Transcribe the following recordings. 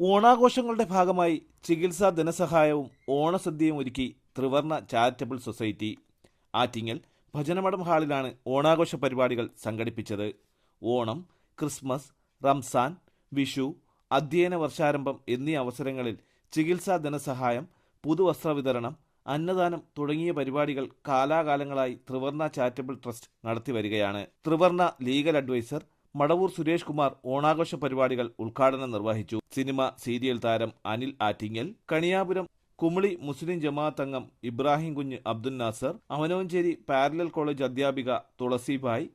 ഓണാഘോഷങ്ങളുടെ ഭാഗമായി ചികിത്സാ ധനസഹായവും ഓണസദ്യയും ഒരുക്കി ത്രിവർണ ചാരിറ്റബിൾ സൊസൈറ്റി. ആറ്റിങ്ങൽ ഭജനമഠം ഹാളിലാണ് ഓണാഘോഷ പരിപാടികൾ സംഘടിപ്പിച്ചത്. ഓണം ക്രിസ്മസ് റംസാൻ വിഷു അധ്യയന വർഷാരംഭം എന്നീ അവസരങ്ങളിൽ ചികിത്സാ ധനസഹായം പുതുവസ്ത്ര വിതരണം അന്നദാനം തുടങ്ങിയ പരിപാടികൾ കാലാകാലങ്ങളായി ത്രിവർണ ചാരിറ്റബിൾ ട്രസ്റ്റ് നടത്തിവരികയാണ് ത്രിവർണ ലീഗൽ അഡ്വൈസർ മടവൂർ സുരേഷ് കുമാർ ഓണാഘോഷ പരിപാടികൾ ഉദ്ഘാടനം നിർവഹിച്ചു. സിനിമ സീരിയൽ താരം അനിൽ ആറ്റിങ്ങൽ കണിയാപുരം കുമളി മുസ്ലിം ജമാഅത്ത് അംഗം ഇബ്രാഹിം കുഞ്ഞ് അബ്ദുൽ നാസർ അവനോഞ്ചേരി പാരലൽ കോളേജ് അധ്യാപിക Thulasibai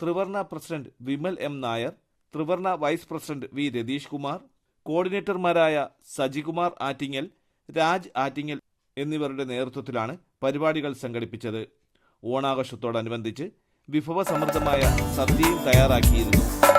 Thrivarna president Vimal M Nair Thrivarna vice president V Ratheesh Kumar കോർഡിനേറ്റർമാരായ Sajikumar Attingal Raj Attingal എന്നിവരുടെ നേതൃത്വത്തിലാണ് പരിപാടികൾ സംഘടിപ്പിച്ചത്. ഓണാഘോഷത്തോടനുബന്ധിച്ച് വിഭവസമൃദ്ധമായ സദ്യയും തയ്യാറാക്കിയിരുന്നു.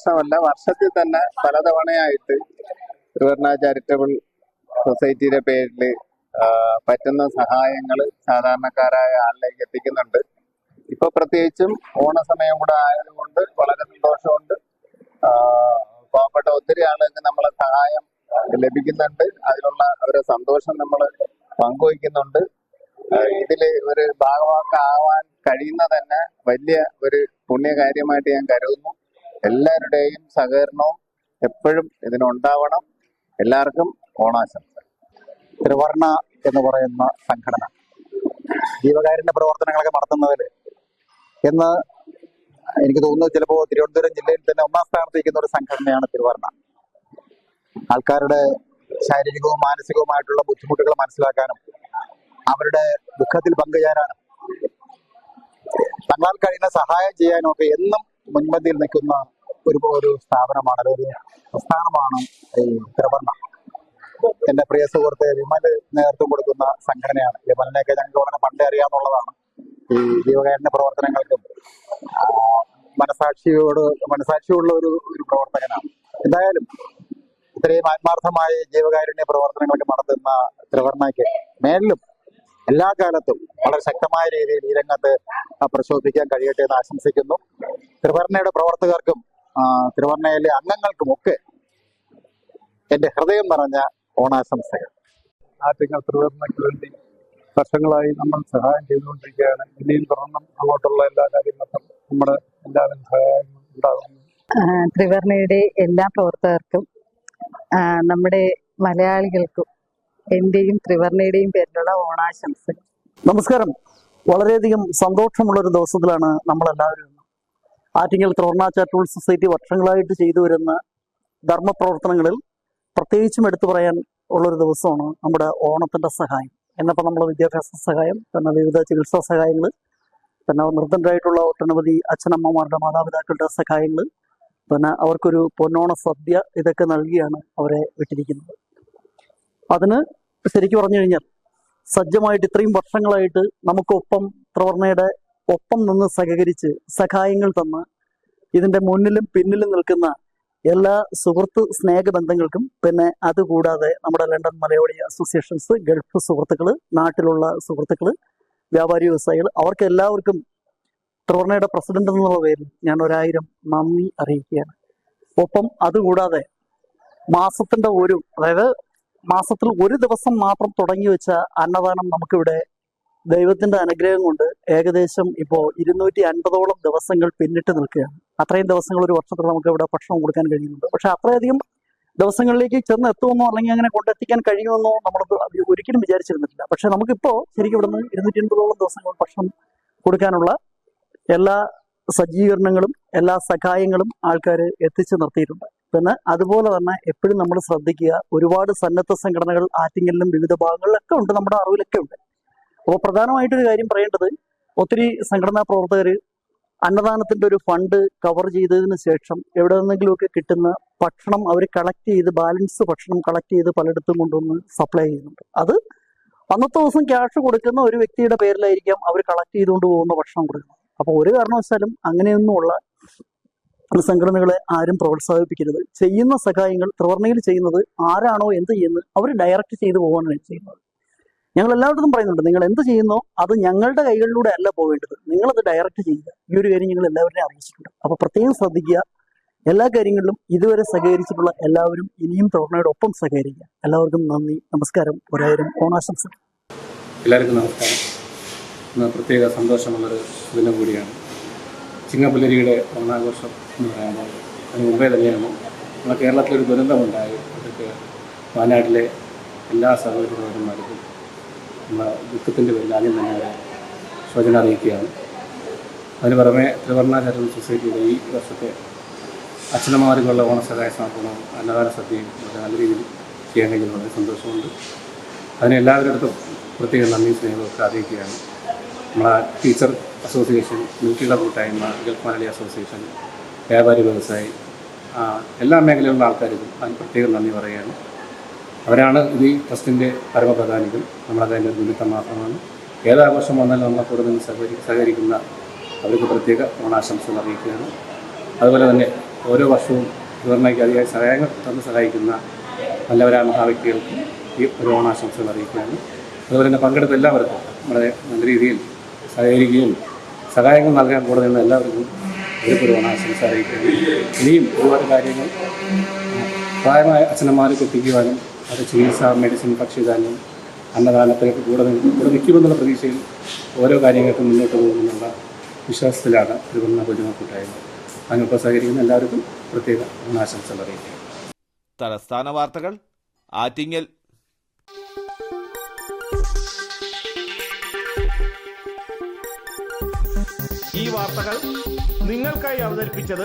വർഷാവർഷമല്ല വർഷത്തിൽ തന്നെ പലതവണയായിട്ട് ത്രിവർണ ചാരിറ്റബിൾ സൊസൈറ്റിയുടെ പേരിൽ പറ്റുന്ന സഹായങ്ങൾ സാധാരണക്കാരായ ആളിലേക്ക് എത്തിക്കുന്നുണ്ട്. ഇപ്പൊ പ്രത്യേകിച്ചും ഓണസമയം കൂടെ ആയതുകൊണ്ട് വളരെ സന്തോഷമുണ്ട്. പാവപ്പെട്ട ഒത്തിരി ആളുകൾക്ക് നമ്മളെ സഹായം ലഭിക്കുന്നുണ്ട്. അതിലുള്ള അവരുടെ സന്തോഷം നമ്മൾ പങ്കുവയ്ക്കുന്നുണ്ട്. ഇതിൽ ഒരു ഭാഗവാക്കാവാൻ കഴിയുന്ന തന്നെ വലിയ ഒരു പുണ്യകാര്യമായിട്ട് ഞാൻ കരുതുന്നു. എല്ലാവരുടെയും സഹകരണവും എപ്പോഴും ഇതിനുണ്ടാവണം. എല്ലാവർക്കും ഓണാശംസ ത്രിവർണ എന്ന് പറയുന്ന സംഘടന. ജീവകാരുണ്യ പ്രവർത്തനങ്ങളൊക്കെ നടത്തുന്നതിൽ എന്ന് എനിക്ക് തോന്നുന്നു ചിലപ്പോൾ തിരുവനന്തപുരം ജില്ലയിൽ തന്നെ ഒന്നാം സ്ഥാനത്ത് നിൽക്കുന്ന ഒരു സംഘടനയാണ് തിരുവർണ ആൾക്കാരുടെ ശാരീരികവും മാനസികവുമായിട്ടുള്ള ബുദ്ധിമുട്ടുകൾ മനസ്സിലാക്കാനും അവരുടെ ദുഃഖത്തിൽ പങ്കുചേരാനും തങ്ങളാൽ കഴിയുന്ന സഹായം ചെയ്യാനും ഒക്കെ എന്നും മുൻപന്തിയിൽ നിൽക്കുന്ന ഒരു ഒരു സ്ഥാപനമാണ് ഒരു പ്രസ്ഥാനമാണ് ഈ ത്രിവർണ എന്റെ പ്രിയ സുഹൃത്ത് വിമൽ നേതൃത്വം കൊടുക്കുന്ന സംഘടനയാണ്. വിമലിനെയൊക്കെ ഞങ്ങൾക്ക് വളരെ പണ്ടേ അറിയാവുന്നതാണ്. ഈ ജീവകാരുണ്യ പ്രവർത്തനങ്ങൾക്കും മനസാക്ഷിയോട് മനസാക്ഷിയുള്ള ഒരു ഒരു പ്രവർത്തകനാണ്. എന്തായാലും ഇത്രയും ആത്മാർത്ഥമായ ജീവകാരുണ്യ പ്രവർത്തനങ്ങളൊക്കെ നടത്തുന്ന ത്രിവർണയ്ക്ക് മേലിലും എല്ലാ കാലത്തും വളരെ ശക്തമായ രീതിയിൽ ഈ രംഗത്ത് പ്രശോഭിക്കാൻ കഴിയട്ടെ എന്ന് ആശംസിക്കുന്നു. ത്രിവർണയുടെ പ്രവർത്തകർക്കും ആ, അംഗങ്ങൾക്കുമൊക്കെ അംഗങ്ങൾക്കും ഒക്കെ എന്റെ ഹൃദയം നിറഞ്ഞ ഓണാശംസകൾ. ആറ്റിങ്ങൽ തിരുവർണയ്ക്ക് വേണ്ടി വർഷങ്ങളായി നമ്മൾ സഹായം ചെയ്തുകൊണ്ടിരിക്കുകയാണ്. ഇനിയും തുറന്നും അങ്ങോട്ടുള്ള എല്ലാ കാര്യങ്ങൾക്കും നമ്മുടെ എല്ലാവരും സഹായം ഉണ്ടാകുന്നു ത്രിവർണയുടെ എല്ലാ പ്രവർത്തകർക്കും നമ്മുടെ മലയാളികൾക്കും എന്റെയും ത്രിവർണയുടെയും പേരിലുള്ള ഓണാശംസകൾ. നമസ്കാരം. വളരെയധികം സന്തോഷമുള്ള ഒരു ദിവസത്തിലാണ് നമ്മളെല്ലാവരും. ആറ്റിങ്ങൽ ത്രോർണാച്ച ചാരിറ്റബിൾ സൊസൈറ്റി വർഷങ്ങളായിട്ട് ചെയ്തു വരുന്ന ധർമ്മ പ്രവർത്തനങ്ങളിൽ പ്രത്യേകിച്ചും എടുത്തു പറയാൻ ഉള്ളൊരു ദിവസമാണ് നമ്മുടെ ഓണത്തിന്റെ സഹായം. എന്നപ്പോൾ നമ്മൾ വിദ്യാഭ്യാസ സഹായം പിന്നെ വിവിധ ചികിത്സാ സഹായങ്ങൾ പിന്നെ നിർദ്ധനരായിട്ടുള്ള ഒട്ടനവധി അച്ഛനമ്മമാരുടെ മാതാപിതാക്കളുടെ സഹായങ്ങൾ പിന്നെ അവർക്കൊരു പൊന്നോണ സദ്യ ഇതൊക്കെ നൽകിയാണ് അവരെ വിട്ടിരിക്കുന്നത്. അതിന് ശരിക്കും പറഞ്ഞു കഴിഞ്ഞാൽ സജ്ജമായിട്ട് ഇത്രയും വർഷങ്ങളായിട്ട് നമുക്കൊപ്പം ത്രിവർണയുടെ ഒപ്പം നിന്ന് സഹകരിച്ച് സഹായങ്ങൾ തന്ന് ഇതിന്റെ മുന്നിലും പിന്നിലും നിൽക്കുന്ന എല്ലാ സുഹൃത്ത് സ്നേഹബന്ധങ്ങൾക്കും പിന്നെ അതുകൂടാതെ നമ്മുടെ ലണ്ടൻ മലയാളി അസോസിയേഷൻസ് ഗൾഫ് സുഹൃത്തുക്കൾ നാട്ടിലുള്ള സുഹൃത്തുക്കൾ വ്യാപാരി വ്യവസായികൾ അവർക്ക് എല്ലാവർക്കും ട്രോർണയുടെ പ്രസിഡന്റ് എന്നുള്ള പേരിൽ ഞാൻ ഒരായിരം നന്ദി അറിയിക്കുകയാണ്. ഒപ്പം അതുകൂടാതെ മാസത്തിന്റെ ഒരു അതായത് മാസത്തിൽ ഒരു ദിവസം മാത്രം തുടങ്ങി വെച്ച അന്നദാനം നമുക്കിവിടെ ദൈവത്തിന്റെ അനുഗ്രഹം കൊണ്ട് ഏകദേശം ഇപ്പോ ഇരുന്നൂറ്റി അൻപതോളം ദിവസങ്ങൾ പിന്നിട്ട് നിൽക്കുകയാണ്. അത്രയും ദിവസങ്ങൾ ഒരു വർഷത്തിൽ നമുക്ക് ഇവിടെ ഭക്ഷണം കൊടുക്കാൻ കഴിയുന്നുണ്ട്. പക്ഷെ അത്രയധികം ദിവസങ്ങളിലേക്ക് ചെന്ന് എത്തുമെന്നോ അല്ലെങ്കിൽ അങ്ങനെ കൊണ്ടെത്തിക്കാൻ കഴിയുമെന്നോ നമ്മൾ ഒരിക്കലും വിചാരിച്ചിരുന്നിട്ടില്ല. പക്ഷെ നമുക്കിപ്പോ ശരിക്കും ഇവിടുന്ന് ഇരുന്നൂറ്റി അൻപതോളം ദിവസങ്ങൾ ഭക്ഷണം കൊടുക്കാനുള്ള എല്ലാ സജ്ജീകരണങ്ങളും എല്ലാ സഹായങ്ങളും ആൾക്കാർ എത്തിച്ചു നിർത്തിയിട്ടുണ്ട്. പിന്നെ അതുപോലെ തന്നെ എപ്പോഴും നമ്മൾ ശ്രദ്ധിക്കുക ഒരുപാട് സന്നദ്ധ സംഘടനകൾ ആറ്റിങ്ങലിലും വിവിധ ഭാഗങ്ങളിലൊക്കെ ഉണ്ട് നമ്മുടെ അറിവിലൊക്കെ ഉണ്ട്. അപ്പോൾ പ്രധാനമായിട്ടൊരു കാര്യം പറയേണ്ടത് ഒത്തിരി സംഘടനാ പ്രവർത്തകർ അന്നദാനത്തിന്റെ ഒരു ഫണ്ട് കവർ ചെയ്തതിന് ശേഷം എവിടെ നിന്നെങ്കിലുമൊക്കെ കിട്ടുന്ന ഭക്ഷണം അവർ കളക്ട് ചെയ്ത് ബാലൻസ് ഭക്ഷണം കളക്ട് ചെയ്ത് പലയിടത്തും കൊണ്ടുവന്ന് സപ്ലൈ ചെയ്യുന്നുണ്ട്. അത് അന്നത്തെ ദിവസം ക്യാഷ് കൊടുക്കുന്ന ഒരു വ്യക്തിയുടെ പേരിലായിരിക്കാം അവർ കളക്ട് ചെയ്തുകൊണ്ട് പോകുന്ന ഭക്ഷണം കൊടുക്കുന്നത്. അപ്പോൾ ഒരു കാരണവശാലും അങ്ങനെയൊന്നുമുള്ള സംഘടനകളെ ആരും പ്രോത്സാഹിപ്പിക്കരുത്. ചെയ്യുന്ന സഹായങ്ങൾ ത്രിവർണയിൽ ചെയ്യുന്നത് ആരാണോ എന്ത് ചെയ്യുന്നത് അവർ ഡയറക്റ്റ് ചെയ്തു പോകാനാണ് ചെയ്യുന്നത്. ഞങ്ങൾ എല്ലായിടത്തും പറയുന്നുണ്ട് നിങ്ങൾ എന്ത് ചെയ്യുന്നോ അത് ഞങ്ങളുടെ കൈകളിലൂടെ അല്ല പോകേണ്ടത്. നിങ്ങളത് ഡയറക്റ്റ് ചെയ്യുക. ഈ ഒരു കാര്യം ഞങ്ങൾ എല്ലാവരെയും അറിയിച്ചിട്ടുണ്ട് അപ്പൊ പ്രത്യേകം ശ്രദ്ധിക്കുക. എല്ലാ കാര്യങ്ങളിലും ഇതുവരെ സഹകരിച്ചിട്ടുള്ള എല്ലാവരും ഇനിയും ത്രിവർണയുടെ ഒപ്പം സഹകരിക്കുക. എല്ലാവർക്കും നന്ദി. നമസ്കാരം. ഒരായിരം ഓണാശംസ എല്ലാവർക്കും നമസ്കാരം. പ്രത്യേക സന്തോഷമുള്ളൊരു ദിനം കൂടിയാണ്. ചിങ്ങപ്പുലരിയുടെ ഓണാഘോഷം എന്ന് പറയുമ്പോൾ അതിന് മുമ്പേ തന്നെയാണ് നമ്മുടെ കേരളത്തിലൊരു ദുരന്തമുണ്ടായി. അതൊക്കെ വയനാട്ടിലെ എല്ലാ സഹോദരന്മാർക്കും നമ്മുടെ ദുഃഖത്തിന്റെ പേരിൽ ആദ്യം തന്നെ അവരെ ശോചന അറിയിക്കുകയാണ്. അതിന് പുറമെ ത്രിവർണ ചാരിറ്റബിൾ സൊസൈറ്റിയുടെ ഈ വർഷത്തെ അച്ഛനമാർക്കുള്ള ഓണസഹായ സമർപ്പണവും അന്നദാന സദ്യയും വളരെ നല്ല രീതിയിൽ ചെയ്യാൻ കഴിഞ്ഞത് വളരെ സന്തോഷമുണ്ട്. അതിന് എല്ലാവരുടെ അടുത്തും പ്രത്യേക നന്ദി സ്നേഹമൊക്കെ അറിയിക്കുകയാണ്. നമ്മളെ ടീച്ചർ അസോസിയേഷൻ മിൽക്കിയുടെ കൂട്ടായ്മ ഗൾഫ് മലയാളി അസോസിയേഷൻ വ്യാപാരി വ്യവസായി എല്ലാ മേഖലയിലുള്ള ആൾക്കാർക്കും അതിന് പ്രത്യേകം നന്ദി പറയുകയാണ്. അവരാണ് ഇത് ഈ ട്രസ്റ്റിന്റെ പരമപ്രധാനികൾ. നമ്മളതിന്റെ നിമിത്തം മാത്രമാണ്. ഏതാഘോഷം വന്നാലും നമ്മളെ കൂടെ നിന്ന് സഹകരി സഹകരിക്കുന്ന അവർക്ക് പ്രത്യേക ഓണാശംസ അറിയിക്കുകയാണ്. അതുപോലെ തന്നെ ഓരോ വർഷവും ഗവർണയ്ക്ക് അതിയായ സഹായങ്ങൾ തന്ന് സഹായിക്കുന്ന നല്ലവരായ മഹാവ്യക്തികൾക്കും ഈ ഒരു ഓണാശംസകൾ അറിയിക്കുകയാണ്. അതുപോലെ തന്നെ പങ്കെടുത്ത എല്ലാവർക്കും വളരെ നല്ല രീതിയിൽ സഹകരിക്കുകയും സഹായങ്ങൾ നൽകാൻ കൂടെ നിന്ന് എല്ലാവർക്കും ഒരു ഓണാശംസ അറിയിക്കുകയാണ്. ഇനിയും ഒരുപാട് കാര്യങ്ങൾ പ്രായമായ അച്ഛനന്മാർക്ക് എത്തിക്കുവാനും അത് ചികിത്സ മെഡിസിൻ ഭക്ഷ്യധാന്യം അന്നദാനത്തിനൊക്കെ കൂടെ നിന്ന് കൂടെ നിൽക്കുമെന്നുള്ള പ്രതീക്ഷയിൽ ഓരോ കാര്യങ്ങൾക്കും മുന്നോട്ട് പോകുമെന്നുള്ള വിശ്വാസത്തിലാണ് തിരുവനന്തപുരം പൊതുമ കൂട്ടായ്മ അതിനൊപ്പം സഹകരിക്കുന്ന എല്ലാവർക്കും പ്രത്യേക ആശംസകൾ അറിയിക്കുക തലസ്ഥാന വാർത്തകൾ ആറ്റിങ്ങൽ. ഈ വാർത്തകൾ നിങ്ങൾക്കായി അവതരിപ്പിച്ചത്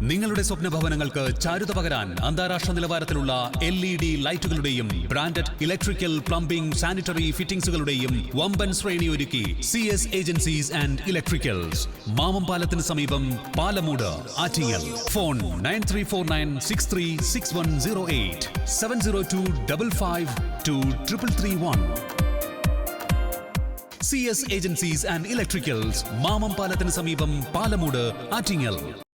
നിങ്ങളുടെ സ്വപ്ന ഭവനങ്ങൾക്ക് ചാരുത പകരാൻ അന്താരാഷ്ട്ര നിലവാരത്തിലുള്ള എൽ ഇ ഡി ലൈറ്റുകളുടെയും ബ്രാൻഡഡ് ഇലക്ട്രിക്കൽ പ്ലംബിംഗ് സാനിറ്ററി ഫിറ്റിംഗ്സുകളുടെയും വമ്പൻ ശ്രേണി ഒരുക്കി C S agencies and electricals. മാമംപാലത്തിന് സമീപം Palamoodu Attingal. Phone nine three four nine six three six one zero eight seven zero two double five two triple three one. C S agencies and electricals മാമംപാലത്തിന് സമീപം പാലമൂട് ആറ്റിങ്ങൽ.